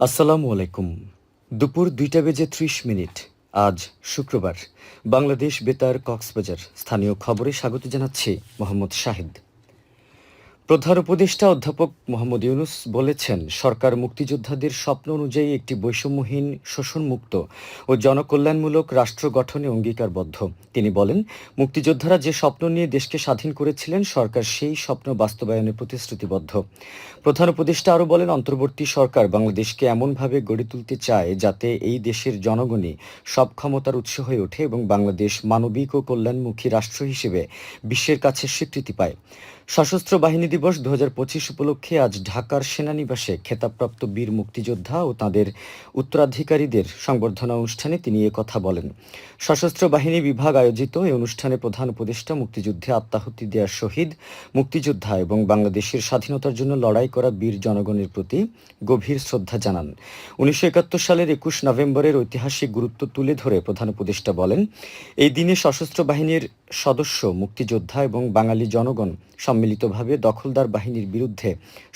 আসসালামু আলাইকুম। দুপুর দুইটা বেজে ত্রিশ মিনিট। আজ শুক্রবার। বাংলাদেশ বেতার কক্সবাজার। স্থানীয় খবরে স্বাগত জানাচ্ছে মোহাম্মদ শাহিদ। প্রধান উপদেষ্টা অধ্যাপক মোহাম্মদ ইউনুস বলেছেন, সরকার মুক্তিযোদ্ধাদের স্বপ্ন অনুযায়ী একটি বৈষম্যহীন, শোষণমুক্ত ও জনকল্যাণমূলক রাষ্ট্র গঠনে অঙ্গীকারবদ্ধ। তিনি বলেন, মুক্তিযোদ্ধারা যে স্বপ্ন নিয়ে দেশকে স্বাধীন করেছিলেন, সরকার সেই স্বপ্ন বাস্তবায়নে প্রতিশ্রুতিবদ্ধ। প্রধান উপদেষ্টা আরও বলেন, অন্তর্বর্তী সরকার বাংলাদেশকে এমনভাবে গড়ে তুলতে চায় যাতে এই দেশের জনগণই সব ক্ষমতার উৎস হয়ে ওঠে এবং বাংলাদেশ মানবিক ও কল্যাণমুখী রাষ্ট্র হিসেবে বিশ্বের কাছে স্বীকৃতি পায়। সশস্ত্র বাহিনী দিবস দু হাজার পঁচিশ উপলক্ষে আজ ঢাকার সেনানিবাসে খেতাবপ্রাপ্ত বীর মুক্তিযোদ্ধা ও তাদের উত্তরাধিকারীদের সংবর্ধনা অনুষ্ঠানে তিনি কথা বলেন। সশস্ত্র বাহিনী বিভাগ আয়োজিত এই অনুষ্ঠানে প্রধান উপদেষ্টা মুক্তিযুদ্ধে আত্মাহুতি দেওয়া শহীদ, মুক্তিযোদ্ধা এবং বাংলাদেশের স্বাধীনতার জন্য লড়াই করা বীর জনগণের প্রতি গভীর শ্রদ্ধা জানান। উনিশশো একাত্তর সালের একুশ নভেম্বরের ঐতিহাসিক গুরুত্ব তুলে ধরে প্রধান উপদেষ্টা বলেন, এই দিনে সশস্ত্র বাহিনীর সদস্য, মুক্তিযোদ্ধা এবং বাঙালি জনগণ সম্মিলিতভাবে দখলদার বাহিনীর বিরুদ্ধে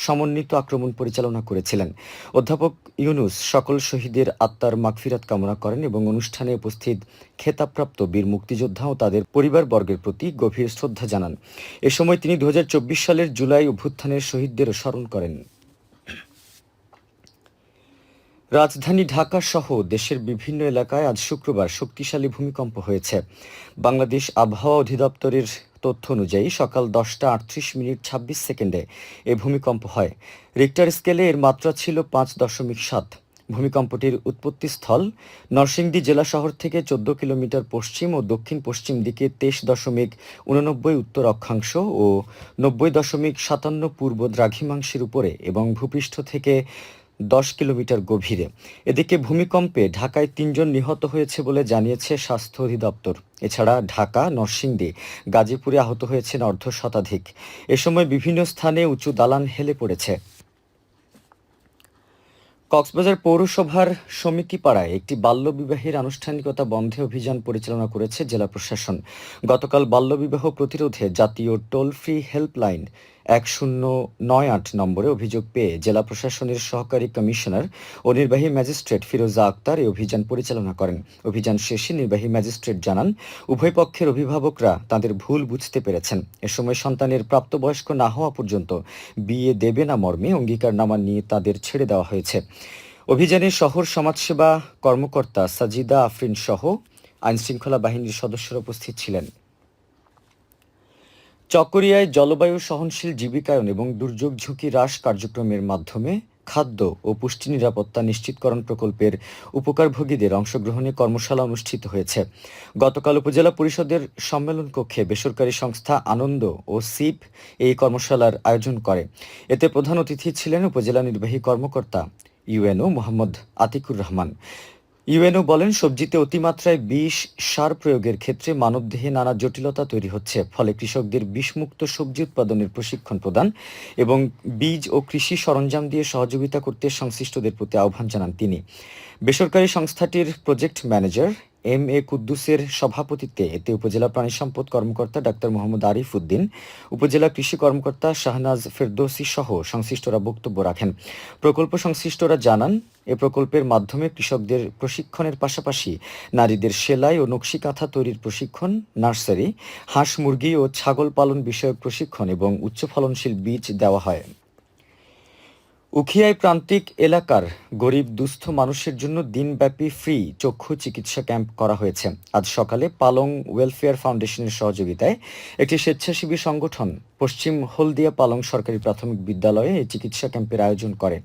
সমন্বিত আক্রমণ পরিচালনা করেছিলেন। অধ্যাপক ইউনুস সকল শহীদের আত্মার মাগফিরাত কামনা করেন এবং অনুষ্ঠানে উপস্থিত খেতাবপ্রাপ্ত বীর মুক্তিযোদ্ধা ও তাদের পরিবারবর্গের প্রতি গভীর শ্রদ্ধা জানান। এ সময় তিনি দুহাজার চব্বিশ সালের জুলাই অভ্যুত্থানের শহীদদেরও স্মরণ করেন। রাজধানী ঢাকা সহ দেশের বিভিন্ন এলাকায় আজ শুক্রবার শক্তিশালী ভূমিকম্প হয়েছে। বাংলাদেশ আবহাওয়া অধিদপ্তরের তথ্য অনুযায়ী সকাল দশটা আটত্রিশ মিনিট ছাব্বিশ সেকেন্ডে এ ভূমিকম্প হয়। রিক্টার স্কেলে এর মাত্রা ছিল পাঁচ দশমিক সাত। ভূমিকম্পটির উৎপত্তিস্থল নরসিংদী জেলা শহর থেকে চোদ্দ কিলোমিটার পশ্চিম ও দক্ষিণ পশ্চিম দিকে তেইশ দশমিক উননব্বই উত্তর অক্ষাংশ ও নব্বই দশমিক সাতান্ন পূর্ব দ্রাঘিমাংশের উপরে এবং ভূপৃষ্ঠ থেকে দশ কিলোমিটার গভীরে। এদিকে ভূমিকম্পে ঢাকায় তিনজন নিহত হয়েছে বলে জানিয়েছে স্বাস্থ্য অধিদপ্তর। এছাড়া ঢাকা, নরসিংদী, গাজীপুরে আহত হয়েছেন অর্ধ শতাধিক। এ সময় বিভিন্ন স্থানে উঁচু দালান হেলে পড়েছে। কক্সবাজার পৌরসভার সমিতি পাড়ায় একটি বাল্যবিবাহের আনুষ্ঠানিকতা বন্ধে অভিযান পরিচালনা করেছে জেলা প্রশাসন। গতকাল বাল্যবিবাহ প্রতিরোধে জাতীয় টোল ফ্রি হেল্পলাইন এক শূন্য নয় আট নম্বরে অভিযোগ পেয়ে জেলা প্রশাসনের সহকারী কমিশনার ও নির্বাহী ম্যাজিস্ট্রেট ফিরোজা আক্তার এই অভিযান পরিচালনা করেন। অভিযান শেষে নির্বাহী ম্যাজিস্ট্রেট জানান, উভয় পক্ষের অভিভাবকরা তাদের ভুল বুঝতে পেরেছেন। এ সময় সন্তানের প্রাপ্তবয়স্ক না হওয়া পর্যন্ত বিয়ে দেবে না মর্মে অঙ্গীকারনামা নিয়ে তাদের ছেড়ে দেওয়া হয়েছে। অভিযানে শহর সমাজসেবা কর্মকর্তা সাজিদা আফরিন সহ আইনশৃঙ্খলা বাহিনীর সদস্যরা উপস্থিত ছিলেন। চকরিয়ায় জলবায়ু সহনশীল জীবিকায়ন এবং দুর্যোগ ঝুঁকি হ্রাস কার্যক্রমের মাধ্যমে খাদ্য ও পুষ্টি নিরাপত্তা নিশ্চিতকরণ প্রকল্পের উপকারভোগীদের অংশগ্রহণে কর্মশালা অনুষ্ঠিত হয়েছে। গতকাল উপজেলা পরিষদের সম্মেলন কক্ষে বেসরকারি সংস্থা আনন্দ ও সিপ এই কর্মশালার আয়োজন করে। এতে প্রধান অতিথি ছিলেন উপজেলা নির্বাহী কর্মকর্তা ইউএনও মোহাম্মদ আতিকুর রহমান। ইউএনও বলেন, সবজিতে অতিমাত্রায় বিষ, সার প্রয়োগের ক্ষেত্রে মানবদেহে নানা জটিলতা তৈরি হচ্ছে। ফলে কৃষকদের বিষমুক্ত সবজি উৎপাদনের প্রশিক্ষণ প্রদান এবং বীজ ও কৃষি সরঞ্জাম দিয়ে সহযোগিতা করতে সংশ্লিষ্টদের প্রতি আহ্বান জানান তিনি। বেসরকারি সংস্থাটির প্রজেক্ট ম্যানেজার এম এ কুদ্দুসের সভাপতিত্বে এতে উপজেলা প্রাণী সম্পদ কর্মকর্তা ডাক্তার মোহাম্মদ আরিফ উদ্দিন, উপজেলা কৃষি কর্মকর্তা শাহনাজ ফেরদৌসি সহ সংশ্লিষ্টরা বক্তব্য রাখেন। প্রকল্প সংশ্লিষ্টরা জানান, এ প্রকল্পের মাধ্যমে কৃষকদের প্রশিক্ষণের পাশাপাশি নারীদের সেলাই ও নকশি কাঁথা তৈরির প্রশিক্ষণ, নার্সারি, হাঁস মুরগি ও ছাগল পালন বিষয়ক প্রশিক্ষণ এবং উচ্চ ফলনশীল বীজ দেওয়া হয়। উখিয়ায় প্রান্তিক এলাকার গরিব, দুস্থ মানুষের জন্য দিনব্যাপী ফ্রি চক্ষু চিকিৎসা ক্যাম্প করা হয়েছে। আজ সকালে পালং ওয়েলফেয়ার ফাউন্ডেশনের সহযোগিতায় একটি স্বেচ্ছাসেবী সংগঠন পশ্চিম হলদিয়া পালং সরকারি প্রাথমিক বিদ্যালয়ে এই চিকিৎসা ক্যাম্পের আয়োজন করে।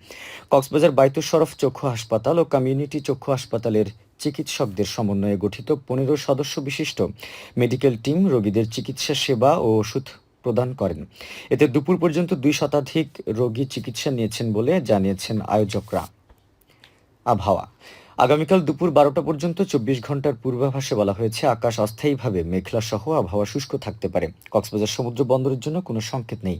কক্সবাজার বাইতুল শরফ চক্ষু হাসপাতাল ও কমিউনিটি চক্ষু হাসপাতালের চিকিৎসকদের সমন্বয়ে গঠিত পনেরো সদস্য বিশিষ্ট মেডিকেল টিম রোগীদের চিকিৎসা সেবা ও ওষুধ প্রদান করেন। এতে দুপুর পর্যন্ত দুই শতাধিক রোগী চিকিৎসা নিয়েছেন বলে জানিয়েছেন আয়োজকরা। আবহাওয়া। আগামীকাল দুপুর বারোটা পর্যন্ত চব্বিশ ঘণ্টার পূর্বাভাসে বলা হয়েছে, আকাশ অস্থায়ীভাবে মেঘলা সহ আবহাওয়া শুষ্ক থাকতে পারে। কক্সবাজার সমুদ্র বন্দরের জন্য কোনো সংকেত নেই।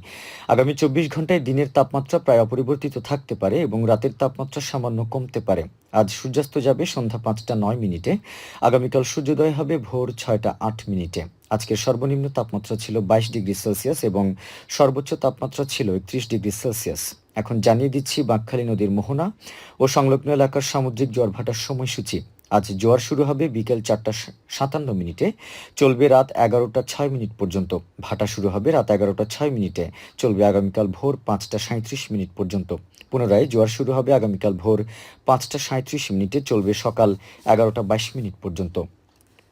আগামী চব্বিশ ঘন্টায় দিনের তাপমাত্রা প্রায় অপরিবর্তিত থাকতে পারে এবং রাতের তাপমাত্রা সামান্য কমতে পারে। আজ সূর্যাস্ত যাবে সন্ধ্যা পাঁচটা নয় মিনিটে। আগামীকাল সূর্যোদয় হবে ভোর ছয়টা আট মিনিটে। আজকের সর্বনিম্ন তাপমাত্রা ছিল বাইশ ডিগ্রি সেলসিয়াস এবং সর্বোচ্চ তাপমাত্রা ছিল একত্রিশ ডিগ্রি সেলসিয়াস। এখন জানিয়ে দিচ্ছি বাঁকখালী নদীর মোহনা ও সংলগ্ন এলাকার সামুদ্রিক জোয়ার ভাটার সময়সূচি। আজ জোয়ার শুরু হবে বিকেল চারটা সাতান্ন মিনিটে, চলবে রাত এগারোটা ছয় মিনিট পর্যন্ত। ভাটা শুরু হবে রাত এগারোটা ছয় মিনিটে, চলবে আগামীকাল ভোর পাঁচটা সাঁত্রিশ মিনিট পর্যন্ত। পুনরায় জোয়ার শুরু হবে আগামীকাল ভোর পাঁচটা সাঁত্রিশ মিনিটে, চলবে সকাল এগারোটা বাইশ মিনিট পর্যন্ত।